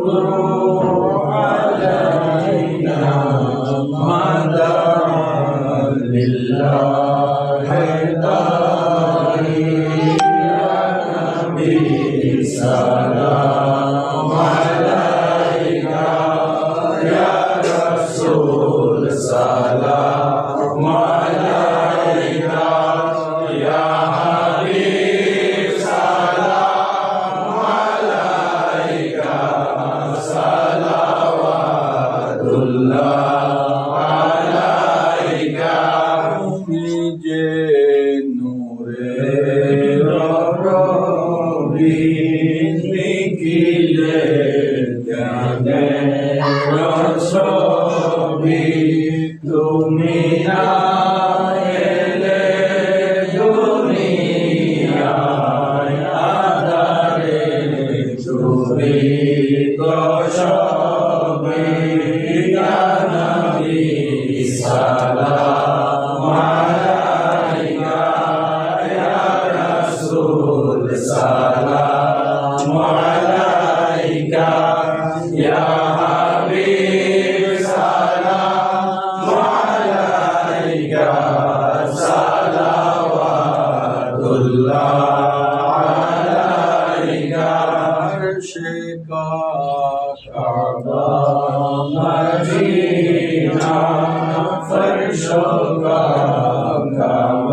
Oh. তুমি তুমি না Ram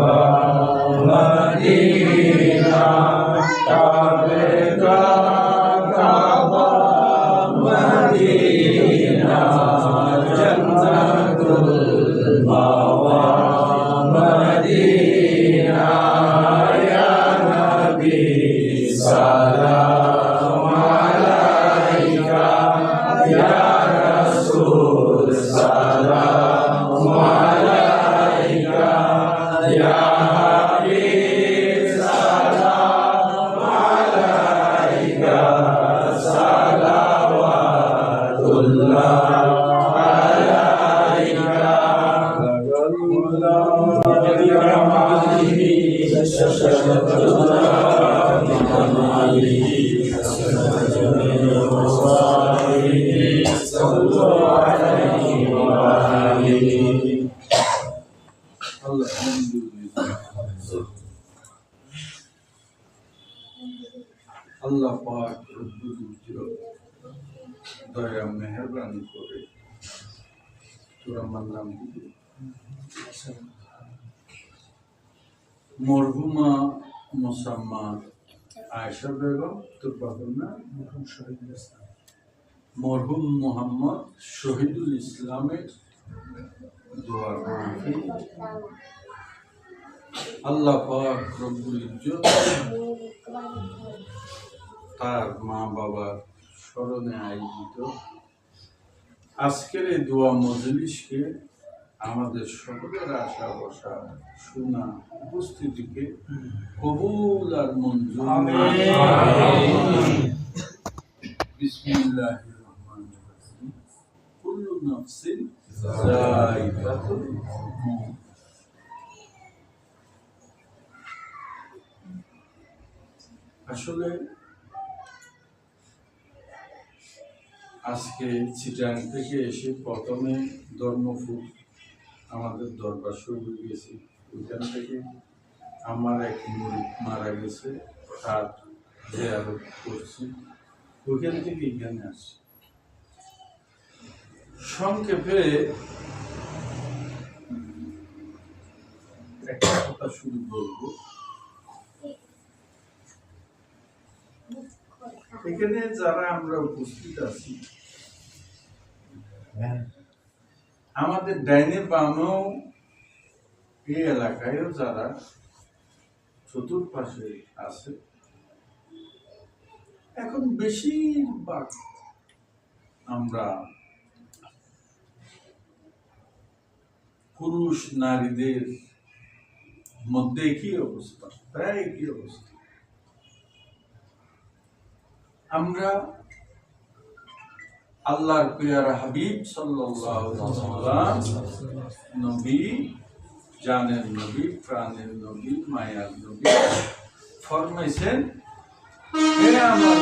আল্লাহ পাক দয়া মেহরবানি করে তোরা দিবি। মরহুমা মোসাম্মা আয়েশা বেগম তোর বাবার নাম? মরহুম মোহাম্মদ শহীদুল ইসলামের দোয়ার মাহফিল। আল্লাহ পাক রব্বুল ইজ্জত তার মা বাবার স্মরণে আয়োজিত আজকের এই দোয়া মজলিসকে আমাদের সকলের আশা বসা শোনা উপস্থিতিকে কবুল আর মঞ্জুর বিসমিল্লাহির কুল্লু নাফসিন যায়িকাতুল মউত আসলে আজকে চিটাং থেকে এসে প্রথমে ধর্মপুর আমাদের দরবার শুরু গেছি। ওইখান থেকে আমার এক মুরিদ মারা গেছে, তার জিয়ারত করছি। ওইখান থেকে এখানে আসছি। সংক্ষেপে একটা কথা শুরু বলব। এখানে যারা আমরা উপস্থিত আছি আমাদের ডাইনে বামেও এই এলাকায়ও যারা চতুর্পাশে আছে, এখন বেশিরভাগ আমরা পুরুষ নারীদের মধ্যে কি অবস্থা? প্রায় কি অবস্থা। আমরা আল্লাহর পেয়ারা হাবিব ওয়াসাল্লাম, নবী, জানের নবী, প্রাণের নবী, মায়ার নবী ফরমাইছেন আমার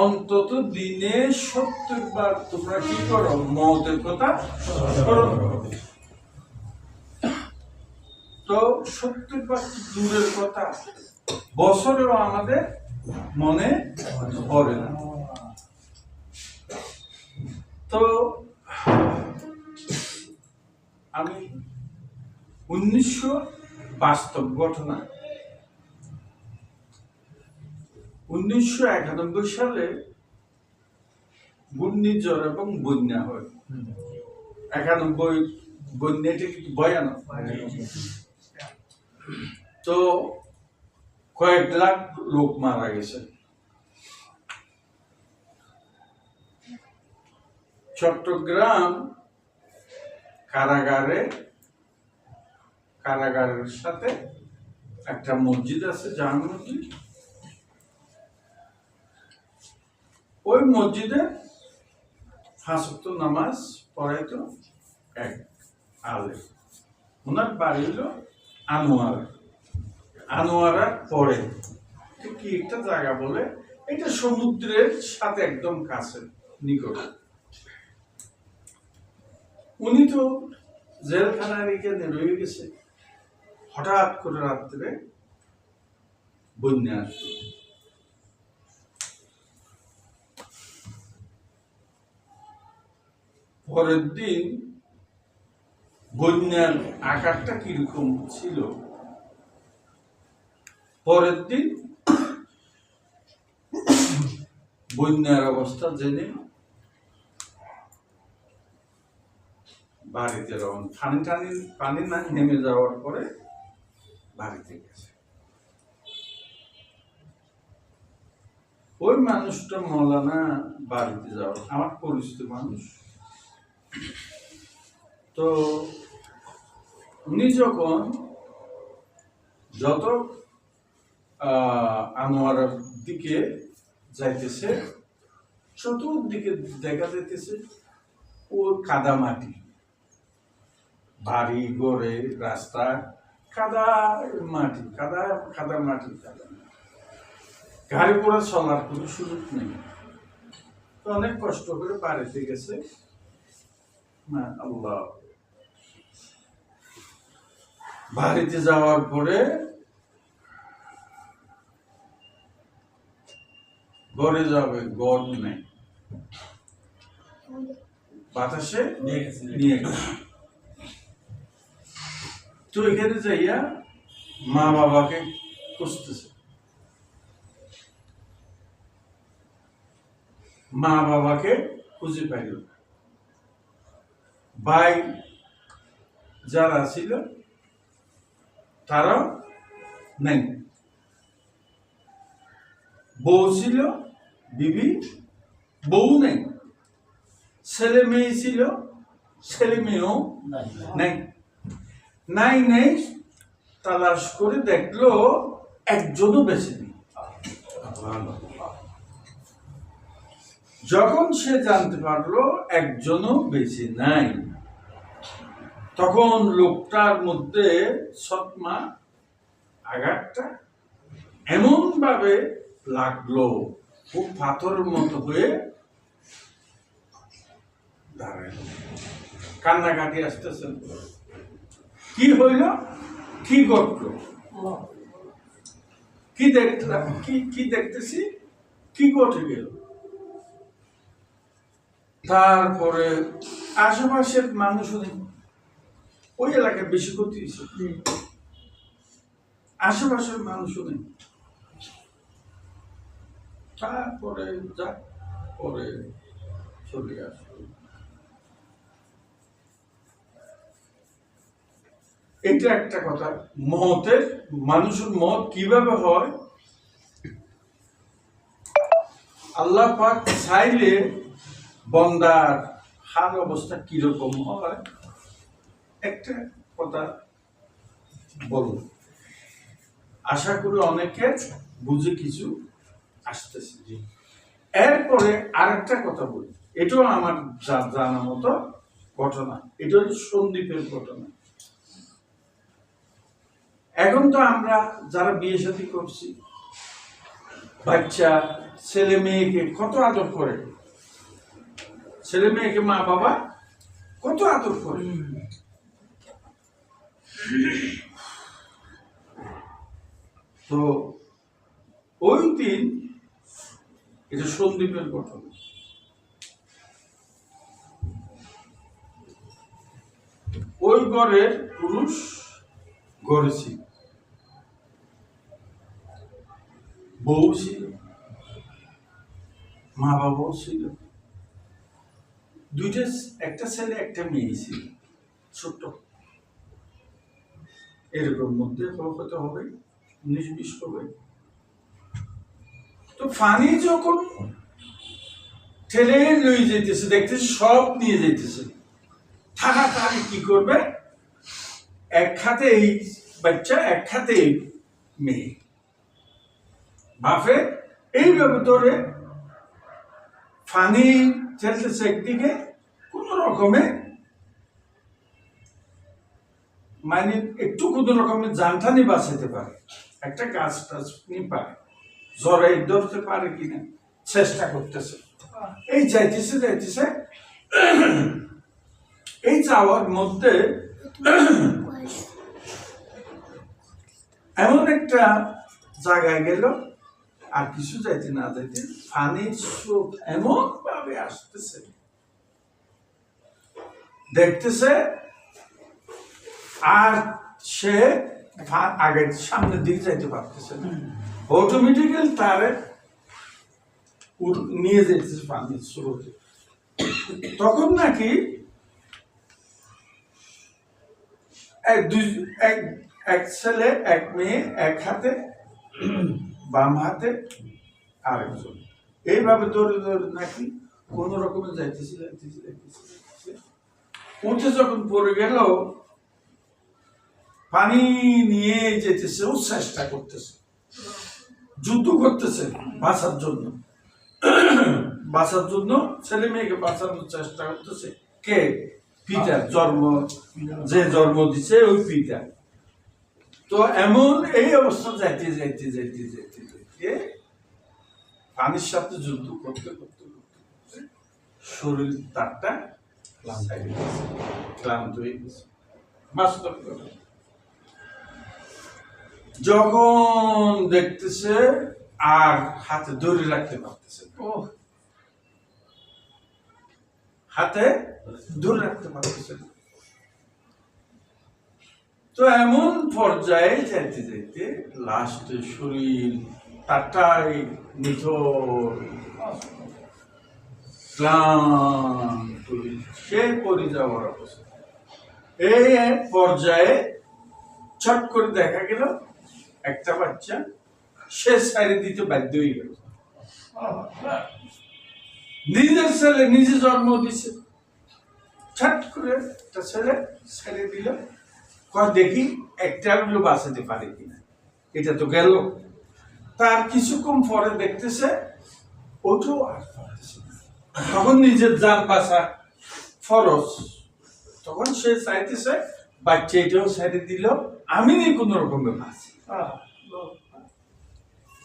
অন্তত দিনে সত্তর বার তোমরা কি করো? মতের কথা স্মরণ করো। তো সত্তর বার দূরের কথা বছরেও আমাদের মনে পড়ে না। তো, আমি উনিশশো বাস্তব ঘটনা, উনিশশো একানব্বই সালে ঘূর্ণিঝড় এবং বন্যা হয়। একানব্বই বন্যাটা ভয়ানক? তো কয়েক লাখ লোক মারা গেছে। চট্টগ্রাম কারাগারে, কারাগারের সাথে একটা মসজিদ আছে জামা মসজিদ। ওই মসজিদে ফাঁসক্ত নামাজ পড়াইতো এক আলে ওনার বাড়ি হলো আনোয়ার। আনোয়ারা পরে কি একটা জায়গা বলে, এটা সমুদ্রের সাথে একদম কাছে নিকট। উনি তো জেলখানায় রেখে রয়ে গেছে। হঠাৎ করে রাত্রে বন্যা আসলো। পরের দিন বন্যার আকারটা কীরকম ছিল? পরের দিন বন্যার অবস্থা জেনে বাড়িতে রওনা, পানি টানি, পানি না নেমে যাওয়ার পরে বাড়িতে গেছে। ওই মানুষটা মৌলানা বাড়িতে যাওয়া আমার পরিচিত মানুষ। তো উনি যখন যত আনোয়ারের দিকে যাইতেছে, চতুর্দিকে দেখা যাইতেছে ও কাদা মাটি। বাড়ি, গড়ে, রাস্তা কাদা মাটি কাদা কাদা মাটি কাদা গাড়ি ঘোড়া চলার কোনো সুযোগ নেই। তো অনেক কষ্ট করে বাড়িতে গেছে। আল্লাহ। বাড়িতে যাওয়ার পরে গড়ে যাবে, গড় নেই। বাতাসে নিয়ে গেছে। তো এখানে যাইয়া মা বাবাকে খুঁজতেছে। মা বাবাকে খুঁজে পাইল। ভাই যারা ছিল তারাও নেই। বউ ছিল বিবি বউ নেই। ছেলে মেয়ে ছিল ছেলে মেয়েও নাই। নাই নেই তালাশ করে দেখল একজনও বেঁচে নেই। যখন সে জানতে পারল একজনও বেঁচে নাই, তখন লোকটার মধ্যে সৎমা আঘাতটা এমন ভাবে লাগল, খুব পাথরের মতো হয়ে দাঁড়াইল। কান্নাকাটি আসতেছেন কি হইল? কি ঘটলো? কি দেখলাম কি কি দেখতেছি? কি ঘটে গেল? তারপরে আশেপাশের মানুষ ওই এলাকায় বেশি ক্ষতি হয়েছে। আশেপাশের মানুষ নেই তারপরে যা পরে চলে আসলো। এটা একটা কথা। মহতের মানুষের মত কীভাবে হয়? আল্লাহ পাক চাইলে বন্দার হাল অবস্থা কীরকম হয়? একটা কথা বলুন। আশা করি অনেকে বুঝে কিছু আসতেছে। এরপরে আরেকটা কথা বলি। এটাও আমার জানা মতো ঘটনা। এটা হচ্ছে সন্দীপের ঘটনা। এখন তো আমরা যারা বিয়ে সাথী করছি, বাচ্চা, ছেলে মেয়েকে কত আদর করে? ছেলে মেয়েকে মা বাবা কত আদর করে? তো ওই দিন এটা সন্দীপের ঘটনা। ওই ঘরের পুরুষ ছিল বউ ছিল, মা বাবাও ছিল। দুইটা একটা ছেলে, একটা মেয়ে ছিল, ছোট্ট। এরকম মধ্যে হতে হবে, উনিশ বিশ হবে। তো ফানি যখন ঠেলে লই যেতেছে দেখতেছে সব নিয়ে যেতেছে থাকা তাকে কি করবে? এক খাতে এই বাচ্চা এক খাতে এই মেয়ে। বাপে এইভাবে ধরে ফানি ঠেলতেছে একদিকে, কোন রকমে মানে একটু কোন রকমের জানটানি বাঁচাতে পারে, একটা টাছ নি পারে জরাই ধরতে পারে কিনা, চেষ্টা করতেছে। এই যাইতেছে যাইতেছে, এই যাওয়ার মধ্যে এমন একটা জায়গায় গেল আর কিছু যাইতে না যাইতে পানির স্রোত এমন ভাবে আসতেছে। দেখতেছে আর সে আগের সামনের দিকে যাইতে পারতেছে না। অটোমেটিক্যালি তারে নিয়ে যেতেছে পানির স্রোতে। তখন নাকি এক দুই এক এক ছেলে, এক মেয়ে, এক হাতে, বাম হাতে, আরেকজন। এইভাবে দৌড়ে দৌড়ে নাকি কোন রকমে যাইতেছে যাইতেছে। উঠে যখন পড়ে গেল, পানি নিয়ে যেতেছে, ও চেষ্টা করতেছে। যুদ্ধ করতেছে বাঁচার জন্য। বাঁচার জন্য ছেলে মেয়েকে বাঁচানোর চেষ্টা করতেছে। কে? পিতা জন্ম যে জন্ম দিছে ওই পিতা তো এমন এই অবস্থা যাইতে যাইতে যাইতে যাইতে যাইতে পানির সাথে যুদ্ধ করতে করতে করতে শরীর তারটা ক্লান্ত হয়ে গেছে। ক্লান্ত গেছে। বাস্তব যখন দেখতেছে আর হাতে দড়ি রাখতে পারতেছে। ও হাতে দূর রাখতে পারতেছে না। তো এমন পর্যায়ে যাইতে যাইতে লাস্টে শরীর টাটাই নিথর। সে পড়ে যাওয়ার অবস্থা। এই পর্যায়ে চট করে দেখা গেল, একটা বাচ্চা সে সাইডে দিতে বাধ্য হয়ে গেল। নিজের ছেলে নিজে জন্ম দিছে। ছট করে একটা ছেলে ছেড়ে দিল। দেখি একটা হলো বাঁচাতে পারে কিনা। এটা তো গেল। তার কিছুক্ষণ পরে দেখতেছে ওটাও আর পারতেছে তখন নিজের যান বাঁচা ফরজ। তখন সে চাইতেছে, বাচ্চা এটাও ছেড়ে দিল, আমি নেই কোনো রকমে বাঁচি।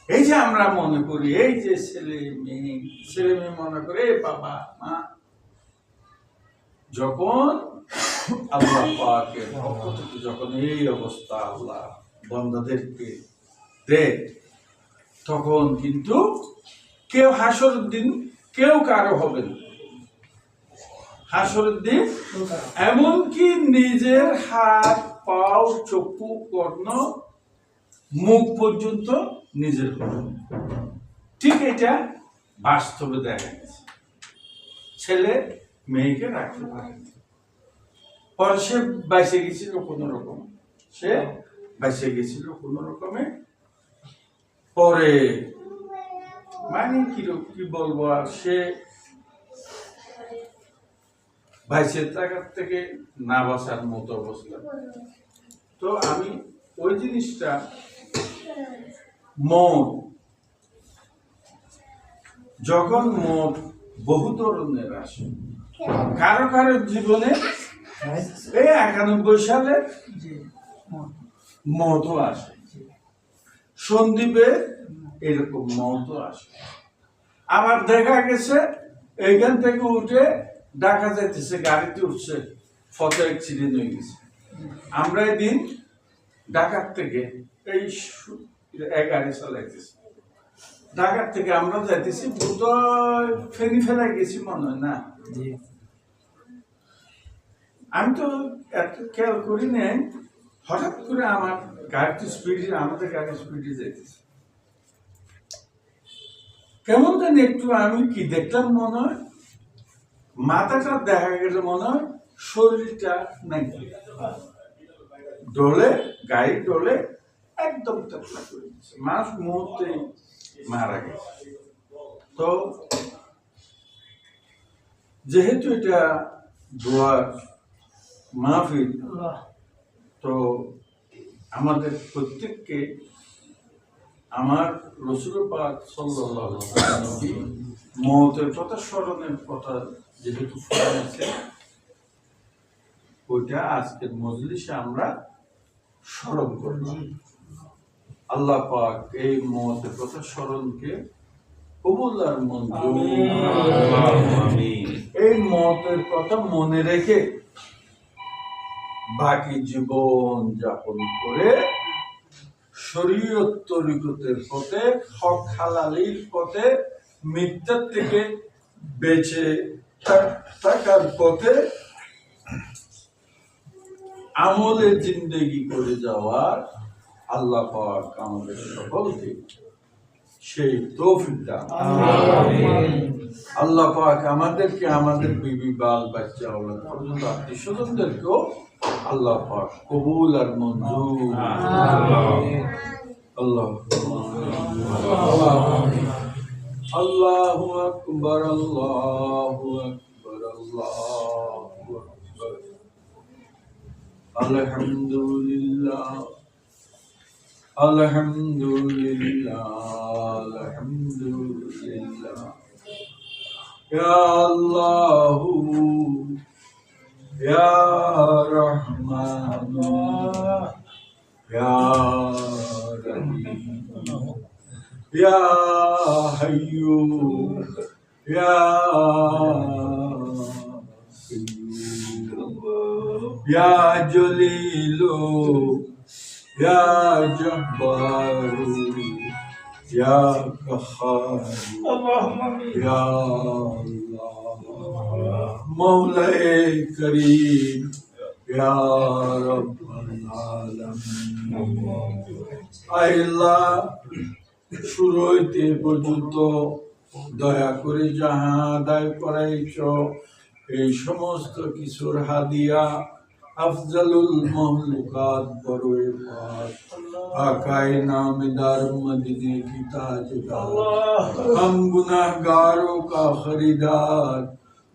এই যে আমরা মনে করি, এই যে ছেলে মেয়ে ছেলে মেয়ে মনে করে বাবা, মা। যখন আল্লাহ পাকের পক্ষ থেকে যখন এই অবস্থা আল্লাহ বন্দাদেরকে দেয়, তখন কিন্তু কেউ দিন কেউ কারও হবে না। দিন এমনকি নিজের হাত, পাও, চক্ষু, কর্ণ, মুখ পর্যন্ত নিজের ঠিক এটা বাস্তবে দেখা গেছে। ছেলে, মেয়েকে রাখতে পারে। পরে সে বাইসে গেছিল কোনো রকম। সে বাইসে গেছিল কোনো রকমে। পরে মানে কি কি বলব আর সে বাইসের টাকার থেকে না বাঁচার মতো অবস্থা। তো আমি ওই জিনিসটা মন, যখন মন বহু ধরনের আসে। কারও কারও জীবনে এই একানব্বই সালে মতো। আসে। সন্দীপে এরকম মতো আসে। আবার দেখা গেছে এইখান থেকে উঠে ঢাকা যাইতেছে গাড়িতে উঠছে ফটো অ্যাক্সিডেন্ট হয়ে গেছে। আমরা এদিন ঢাকার থেকে এই এক গাড়ি চালাইতেছি। ঢাকার থেকে আমরা যাইতেছি ফেনি ফেলাই গেছি মনে হয় না? আমি তো এত খেয়াল করি নাই, হঠাৎ করে আমার গাড়িটি স্পিডে আমাদের গাড়ি স্পিডে যাইতেছে। কেমন জানি একটু আমি কি দেখলাম মনে হয়, মাথাটা দেখা গেল মনে হয় শরীরটা নাই ডলে গাড়ি ডলে একদম তেতলা করে দিচ্ছে মাস মুহূর্তে মারা গেছে। তো যেহেতু এটা দোয়ার মাহফিল তো আমাদের প্রত্যেককে আমার রসুল পাক আলাইহি মতের কথা স্মরণের কথা যেহেতু স্মরণ আছে ওইটা আজকের মজলিসে আমরা স্মরণ করলাম আল্লাহ পাক এই মতের কথা স্মরণকে কবুল আর মঞ্জুর এই মতের কথা মনে রেখে বাকি জীবন যাপন করে শরীয়ত পথে হক হালালির পথে, মিথ্যার থেকে বেঁচে থাকার পথে আমলে জিন্দেগি করে যাওয়ার আল্লাহ আমাদের সকলকে সেই তৌফিক দান আল্লাহ পাক আমাদেরকে আমাদের বিবি, বাল, বাচ্চা আওলাদ পর্যন্ত আত্মীয় স্বজনদেরকেও আল্লাহ পাক কবুল আর আল্লাহ আল্লাহু আকবার আল্লাহু আকবার, আল্লাহু আলহামদুলিল্লাহ আলহামদুলিল্লাহ আলহামদুলিল্লাহ। Ya Allahu Ya Rahman Ya Rahim Ya Hayyu Ya Ya Jalilu Ya Jabbaru يا قهار يا الله مولاي كريم يا رب العالمين আয় আল্লাহ শুরু হইতে পর্যন্ত দয়া করে যাহা আদায় করাইছ এই সমস্ত কিছুর হাদিয়া আফজালুল মহলুকাত آقائے نامدار مدینے کی تاجدار۔ ہم گناہ گاروں کا خریدار۔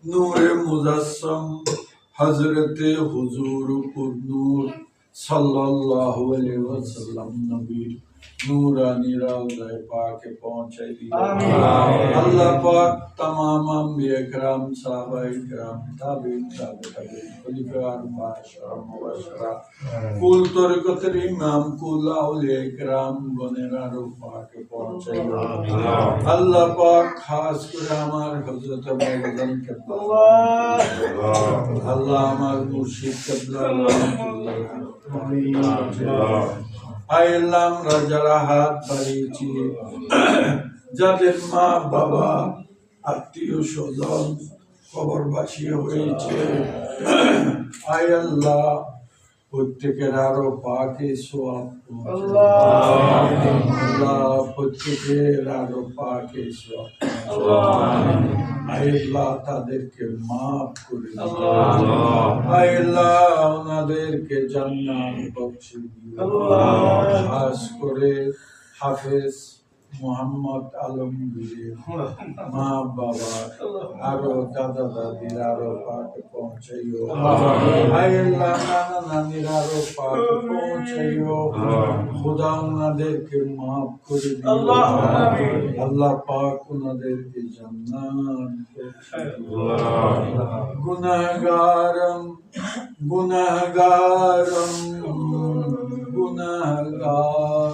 نور مجسم حضرت حضور پر نور صلی اللہ علیہ وسلم نبی۔ नूरानी राउज़ाए पाक पहुंचाई दी अल्लाह पाक तमाम अंबिया करम साहबा करम ताबीन ताबीन खलीफार बादशाह मुबशरा কুল তরিকতের ইমাম কুল আউলিয়া کرام গণের আরো পাকে পৌঁছাই আল্লাহ পাক খাস করে আমার হযরত মওলানা কেবলা আল্লাহ আমার মুর্শিদ কেবলা আয় আল্লাহ আমরা যারা হাত বাড়িয়েছি যাদের মা বাবা আত্মীয় স্বজন কবরবাসী হয়েছে আয় আল্লাহ প্রত্যেকের আরও পাকে সোয়াব আল্লাহ প্রত্যেকের আরও পাকে সোয়াব আল্লাহ তাদেরকে মাফ করে আল্লাহ। ওনাদেরকে জান্নাত বখশে খাস করে হাফেজ। মোহাম্মদ আলমগীরের মা বাবা আরও দাদা দাদির আরও পাঠ পৌঁছাইও। আল্লাহ নানা নানির আরও পাঠ পৌঁছাইও। খোদা ওনাদেরকে মাফ করে আল্লাহ পাক ওনাদেরকে জান্নাত গুনাহগারম গুনাহগারম গুনাহগার।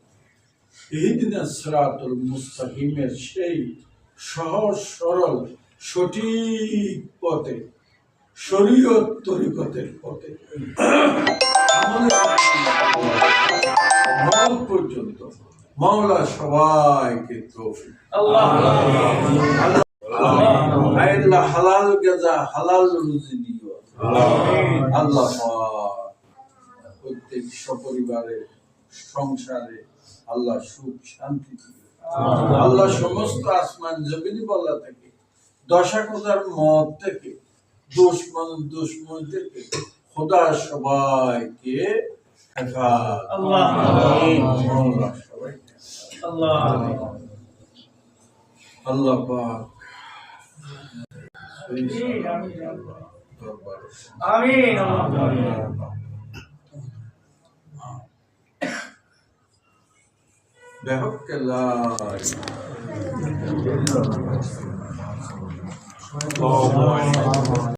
ইহদিনা সিরাতুল মুস্তাকিমের সেই সহজ সরল সঠিক পথে শরীয়ত তরিকতের পথে পর্যন্ত মাওলা সবাইকে তৌফিক আল্লাহ হালাল গাজা হালাল রুজি দিও আল্লাহ প্রত্যেক সপরিবারে সংসারে আল্লাহ সুখ শান্তি আল্লাহ। সমস্ত আসমান জমিনি বলা থেকে দশাকতার মত থেকে দুশ্মন দুশ্মন থেকে খোদা সবাইকে আল্লাহ। পাক। আমিন, সালাম আমিন, আল্লাহ। দরবারে আমিন আল্লাহ بحق الله اللهم